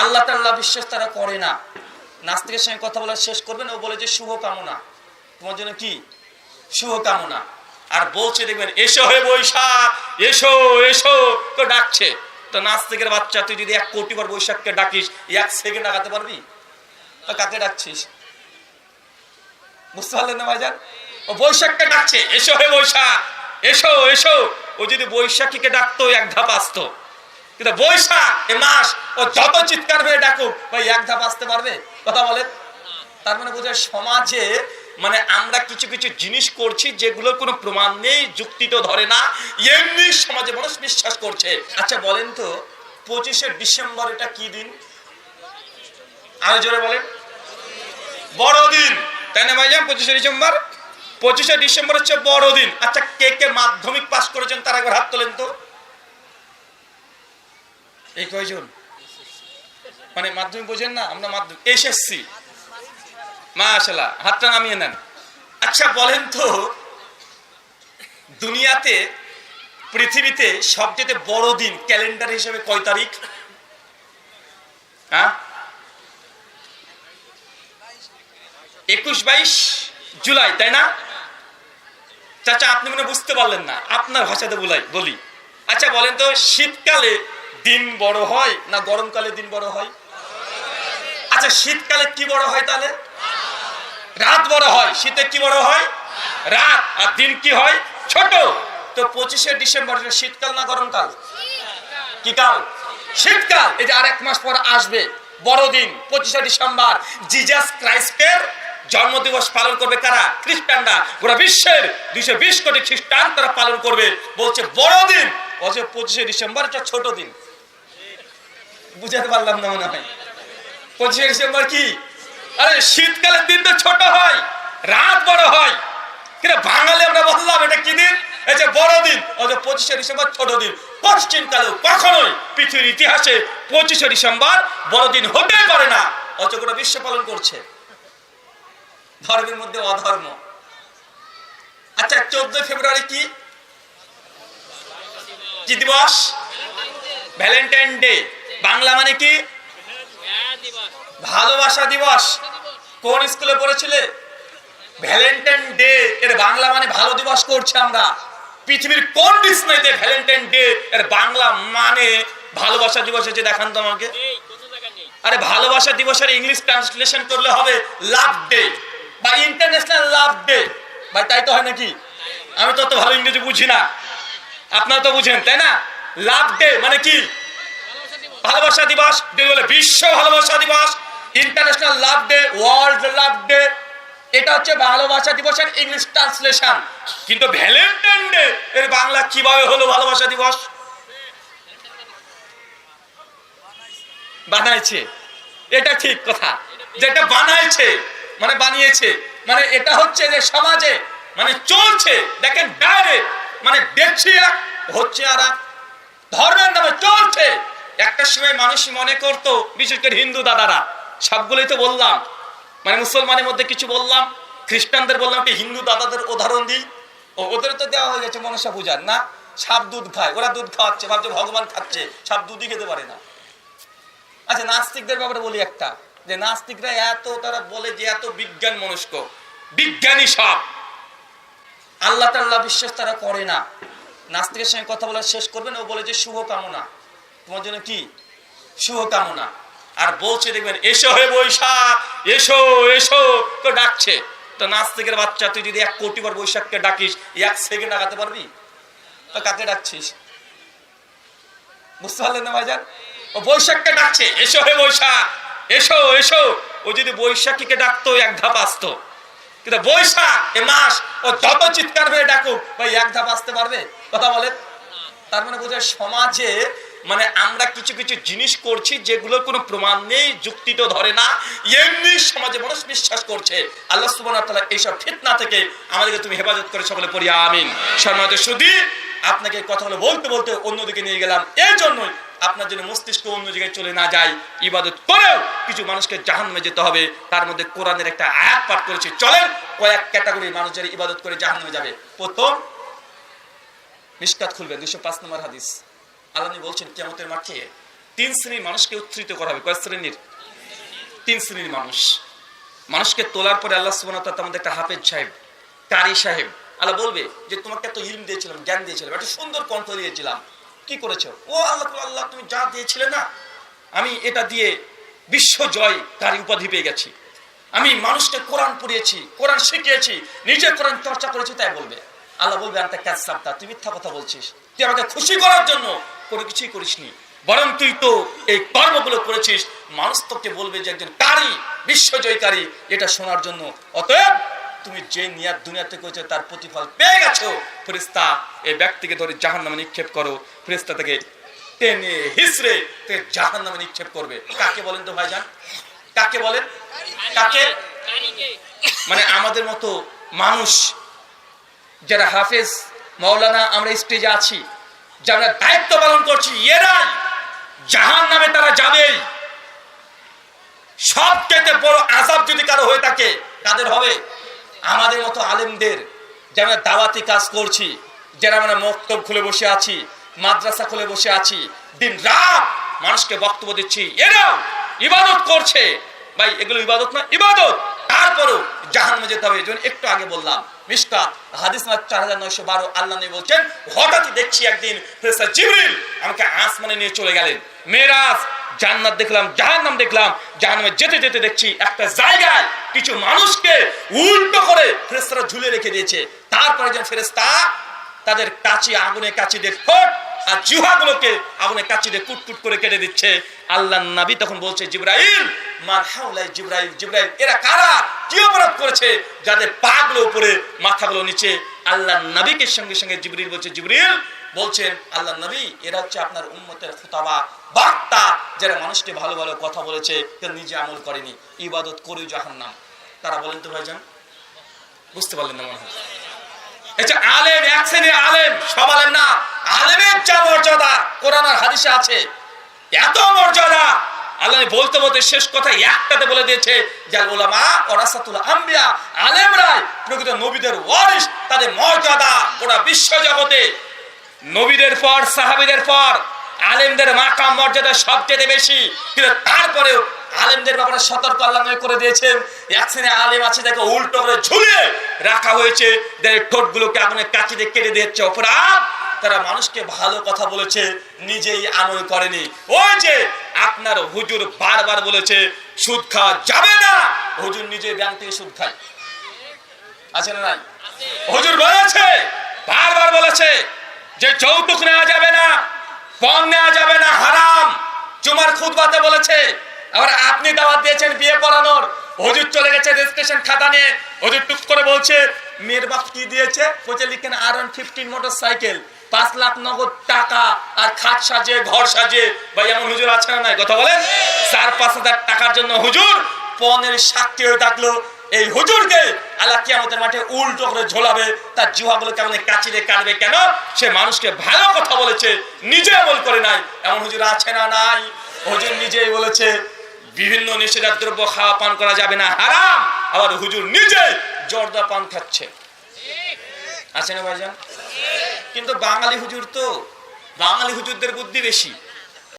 আল্লাহ তাল্লাহ বিশ্বাস তারা করে না। নাস্তিকের সঙ্গে কথা বলা শেষ করবেন, ও বলে যে শুভ কামনা তোমার জন্য কি? শুভ কামনা আর বলছে, দেখবেন, এসো হে বৈশাখ, এসো এসো। তো ডাকছে। তো নাস্তিকের বাচ্চা, তুই যদি এক কোটি বার বৈশাখকে ডাকিস, এক সেকেন্ড ডাকাতে পারবি? তো কাকে ডাকছিস? বুঝতে পারলেন না ভাইজান? ও বৈশাখকে ডাকছে, এসো হে বৈশাখ, এসো এসো। ও যদি বৈশাখীকে ডাকতো, এক ধাপ আসতো। কিন্তু বৈশাখ এ মাস, ও যত চিৎকার হয়ে ডাকুক, ভাই এক ধাপ আসতে পারবে? কথা বলেন। তার মানে বোঝায় সমাজে মানে আমরা কিছু কিছু জিনিস করছি যেগুলোর কোনো প্রমাণ নেই, যুক্তি তো ধরে না, এমনি সমাজে মানুষ বিশ্বাস করছে। আচ্ছা বলেন তো, পঁচিশে ডিসেম্বর এটা কি দিন? আরও জোরে বলেন। বড়দিন তাই না ভাইজান, পঁচিশে ডিসেম্বর? পঁচিশে ডিসেম্বর হচ্ছে বড়দিন আচ্ছা কে কে মাধ্যমিক পাস করেছেন তার একবার হাত তোলেন তো। এই কয়জন? মানে মাধ্যমিক বোঝেন না, আমরা মাধ্যমিক, এসএসসি। মাশাল্লাহ হাতটা নামিয়ে নেন। আচ্ছা বলেন তো, দুনিয়াতে, পৃথিবীতে সবচেয়ে বড় দিন ক্যালেন্ডার হিসেবে কয় তারিখ? হ্যাঁ? একুশ বাইশ জুলাই, তাই না? চাচা, আপনি মনে বুঝতে পারলেন না, আপনার ভাষাতে বলাই, বলি। আচ্ছা বলেন তো, শীতকালে দিন বড় হয় না গরমকালে দিন বড় হয়? আচ্ছা শীতকালে কি বড় হয় তাহলে? রাত বড় হয়, শীতে কি বড় হয়? রাত। আর দিন কি হয়? ছোট। তো পঁচিশে ডিসেম্বর শীতকাল না গরমকাল? কি কাল? শীতকাল। এই যে আর এক মাস পর আসবে, বড়দিন, পঁচিশে ডিসেম্বর। জিজাস ক্রাইস্টের জন্মদিবস পালন করবে কারা? খ্রিস্টানরা। গোটা বিশ্বের দুইশো বিশ কোটি খ্রিস্টান তারা পালন করবে। বলছে বড়দিন। বলছে পঁচিশে ডিসেম্বর, এটা ছোট দিন। বুঝাতে পারলাম না মনে হয়। পঁচিশে ডিসেম্বর কি? আরে, শীতকালের দিন তো ছোট হয়, রাত বড় হয়। কিন্তু বাঙালি আমরা বললাম এটা কি দিন? এই যে বড় বড়দিন অথচ পঁচিশে ডিসেম্বর ছোট দিন। পশ্চিম কালেও কখনোই পৃথিবীর ইতিহাসে পঁচিশে ডিসেম্বর বড়দিন হতে পারে না, অথচ গোটা বিশ্ব পালন করছে। ধর্মের মধ্যে অধর্ম। আচ্ছা চোদ্দ ফেব্রুয়ারি কি? কি দিবস? Valentine day. বাংলা মানে কি? ভালোবাসা দিবস। কোন স্কুলে পড়েছিলে? Valentine day. এর বাংলা মানে ভালো দিবস করছে আমরা। পৃথিবীর কোন ডিসপ্লেতে ভ্যালেন্টাইন ডে, এর বাংলা মানে ভালোবাসা দিবস হচ্ছে দেখান তো আমাকে। আরে, ভালোবাসা দিবসের ইংলিশ ট্রান্সলেশন করলে হবে লাভ ডে বা ইন্টারন্যাশনাল লাভ ডে। ভাই, তাই তো হয় নাকি? আমি তো অত ভালো ইংরেজি বুঝি না। আপনারা তো বুঝেন, তাই না? লাভ ডে মানে কি? ভালোবাসা দিবস, যদি বলে বিশ্ব ভালোবাসা দিবস international love day world love day এটা হচ্ছে ভালোবাসা দিবসের ইংলিশ ট্রান্সলেশন কিন্তু ভ্যালেন্টাইন ডে এর বাংলা কীভাবে হলো ভালোবাসা দিবস? বানাইছে। এটা ঠিক কথা। যেটা বানাইছে মানে বানিয়েছে মানে এটা হচ্ছে যে সমাজে মানে চলছে, দেখেন ডাইরেক্ট মানে দেখছি এক হচ্ছে আর। ধর্মের নামে চলছে। একটা সময় মানুষ মনে করতো, বিশেষ করে হিন্দু দাদারা, সবগুলোই তো বললাম। মানে মুসলমানের মধ্যে কিছু বললাম, খ্রিস্টানদের বললাম কি, হিন্দু দাদাদের উদাহরণ দিই। ওদের তো দেওয়া হয়ে গেছে মনসা পূজার, না? সাপ দুধ খায়, ওরা দুধ খাওয়াচ্ছে, ভাবছে ভগবান খাচ্ছে, সাপ দুধই খেতে পারে না। আচ্ছা নাস্তিকদের ব্যাপারে বলি একটা, যে নাস্তিকরা এত, তারা বলে যে এত বিজ্ঞান মনস্ক, বিজ্ঞানী সব। আল্লাহ তাল্লাহ বিশ্বাস তারা করে না। নাস্তিকের সঙ্গে কথা বলা শেষ করবেন, ও বলে যে শুভ কামনা তোমার জন্য কি? শুভ কামনা আর বলছে, দেখবেন, এসো হে বৈশাখ, এসো এসো তো ডাকছে। তো নাস্তিকের বাচ্চা, তুই যদি এক কোটি বার বৈশাখকে ডাকিস, এক সেকেন্ড ডাকাতে পারবি? তো কাকে ডাকছিস? বুঝতে পারলেন না ভাইজান? ও বৈশাখকে ডাকছে, এসো হে বৈশাখ, এসো এসো। ও যদি বৈশাখীকে ডাকতো, এক ধাপ আসতো। কিন্তু বৈশাখ, এ মাস, ও যত চিৎকার হয়ে ডাকুক, ভাই, এক ধাপ আসতে পারবে? কথা বলেন। তার মানে বোঝায় সমাজে মানে আমরা কিছু কিছু জিনিস করছি যেগুলোর কোনো প্রমাণ নেই, যুক্তি তো ধরে না, এমনি সমাজে মানুষ বিশ্বাস করছে। আল্লাহ সুবাহ এইসব ফিতনা থেকে আমাদেরকে তুমি হেফাজত করে সকলে পড়ি, আমিন। সম্মানিত শুধু আপনাকে কথাগুলো বলতে বলতে অন্যদিকে নিয়ে গেলাম। এই জন্যই আপনার জন্য মস্তিষ্ক অন্য জায়গায় চলে না যায়, ইবাদত করেও কিছু মানুষকে জাহান্নামে যেতে হবে। তার মধ্যে কোরআনের একটা আয়াত পাঠ করেছে। চলেন কয়েক ক্যাটাগরির মানুষ যারা ইবাদত করে জাহান্নামে যাবে। প্রথম মিসকাত খুলবেন দুশো পাঁচ নম্বর হাদিস। আল্লাহ বলছেন কেমতের মাঠে তিন শ্রেণির মানুষকে উত্থিত করা হবে। কয় শ্রেণির? তিন শ্রেণির মানুষ। মানুষকে তোলার পরে আল্লাহ সুবাহ আমাদের একটা হাফেজ সাহেব কারি সাহেব, আল্লাহ বলবে যে, তোমাকে এত ইলম দিয়েছিলাম, জ্ঞান দিয়েছিলাম, একটা সুন্দর কণ্ঠ দিয়েছিলাম। কি করেছ? ও আল্লাহ আল্লাহ, তুমি যা দিয়েছিলে না, আমি এটা দিয়ে বিশ্ব জয় কারি উপাধি পেয়ে গেছি। আমি মানুষকে কোরআন পড়িয়েছি, কোরআন শিখিয়েছি, নিজে কোরআন চর্চা করেছি, তাই বলবে। আল্লাহ বলবে, আন্তা ক্যাচ সাপ্তাহ তুই মিথ্যা কথা বলছিস। তুই আমাকে খুশি করার জন্য কোনো কিছুই করিসনি। বরং তুই তো এই কর্মগুলো করেছিস, মানুষ তোকে বলবে যে একজন কারি, বিশ্বজয়কারী, এটা শোনার জন্য। অতএব তুমি যে নিয়াত দুনিয়াতে করেছ, তার প্রতিফল পেয়ে গেছো। ফেরিস্তা এই ব্যক্তিকে ধরে জাহান নামে নিক্ষেপ করো। ফেরিস্তা থেকে টেনে হিসড়ে তাকে জাহান নামে নিক্ষেপ করবে। কাকে বলেন তো ভাইজান? কাকে বলেন? কাকে? মানে আমাদের মতো মানুষ যারা হাফেজ মৌলানা আমরা স্টেজে আছি যারা দায়িত্ব পালন করছি, এরাই জাহান নামে তারা যাবেই সব কেটে বড় আজাব যদি কারও হয়ে থাকে তাদের হবে? আমাদের মতো আলেমদের যারা দাওয়াতি কাজ করছি, যারা আমরা মক্তব খুলে বসে আছি, মাদ্রাসা খুলে বসে আছি, দিন রাত মানুষকে বক্তব্য দিচ্ছি, এরাও ইবাদত করছে। ভাই, এগুলো ইবাদত না? ইবাদত! তারপরও জাহান্নামে যেতে হবে যেমন একটু আগে বললাম মিসকা হাদিস না চার হাজার নয়শো বারো, আল্লাহ নবী বলছেন, হঠাৎই দেখছি একদিন ফেরেশতা জিবরিল আমাকে আসমানে নিয়ে চলে গেলেন। মেরাজ, জান্নাত দেখলাম, জাহান্নাম দেখলাম, জাহান্নামে যেতে যেতে দেখছি একটা জায়গায় কিছু মানুষকে উল্টো করে ফেরেশতারা ঝুলে রেখে দিয়েছে। তারপরে যেন ফেরেশতা তাদের কাচি, আগুনে দিয়ে ঠোঁট আর জিহাগুলোকে আগুনে কাচি দিয়ে কুটকুট করে কেটে দিচ্ছে। আল্লাহ নবী তখন বলছে, জিব্রাইল মার হাউলাই জিব্রাইল জিব্রাইল, এরা কারা? কি অপরাধ করেছে? যাদের পাগুলো উপরে, মাথাগুলো নিচে। আল্লাহ সঙ্গে সঙ্গে বলছে বলছেন আল্লাহ নবী, এরা হচ্ছে আপনার উম্মতের খুতাবা, বার্তা, যারা মানুষকে ভালো ভালো কথা বলেছে নিজে আমল করেনি। ইবাদত করে জাহান্নাম। তারা বলেন তো ভাইজান, বুঝতে পারলেন না মনে হয়। আলেম এক শ্রেণির আলেম না মর্যাদা, কোরআন আর আছে। এত মর্যাদা বলতে বলতে শেষ বলে দিয়েছে নবীদের তাদের মর্যাদা বিশ্ব জগতে নবীদের পর, সাহাবীদের পর, আলেমদের মাকাম মর্যাদা সবচেয়ে বেশি, কিন্তু তারপরেও আলেমদের ব্যাপারে সতর্ক আল্লাহ করে দিয়েছেন। এক শ্রেণি আলেম আছে দেখে উল্টো করে ঝুলিয়ে রাখা হয়েছে। তাদের ঠোঁটগুলোকে আগুনে কাচি দিয়ে কেটে দিয়েছে অপরাধ। তারা মানুষকে ভালো কথা বলেছে, নিজেই আমল করেনি। ওই যে আপনার হুজুর বারবার বলেছে, সুদ খাওয়া যাবে না। হুজুর নিজে ব্যাংক থেকে সুদ খায়। আছে না নাই? হুজুর বলেছে, বারবার বলেছে যে যৌতুক নেওয়া যাবে না, পণ নেওয়া যাবে না, হারাম। জুমার খুদবাতে বলেছে আবার আপনি দাওয়াত দিয়েছেন বিয়ে পড়ানোর। হজুর চলে গেছে রেজিস্ট্রেশন খাতা নিয়ে। হজুর টুক করে বলছে, মেয়ের বাপ কি দিয়েছে? বলছে, লিখেন আর ওয়ান ফিফটিন মোটর সাইকেল পাঁচ লাখ নগদ টাকা আর খাট সাজে ঘর সাজে ভাই, এমন হুজুর আছে না নাই? কথা বলেন। চার, পাঁচ হাজার টাকার জন্য হুজুর পনেরো সাক্ষী হয়ে থাকল। এই হুজুরকে আল্লাহ কিয়ামতের মাঠে উল্টো করে ঝোলাবে। তার জিহাগুলো কেমন কাচিরে কাটবে কেন? সে মানুষকে ভালো কথা বলেছে, নিজে আমল করে নাই। এমন হুজুর আছে না নাই? হুজুর নিজেই বলেছে বিভিন্ন নিষেধাজ্ঞ দ্রব্য খাওয়া পান করা যাবে না। হারাম! আবার হুজুর নিজে জর্দা পান খাচ্ছে। আছে না ভাইজান? কিন্তু বাঙালি হুজুর তো, বাঙালি হুজুরদের বুদ্ধি বেশি।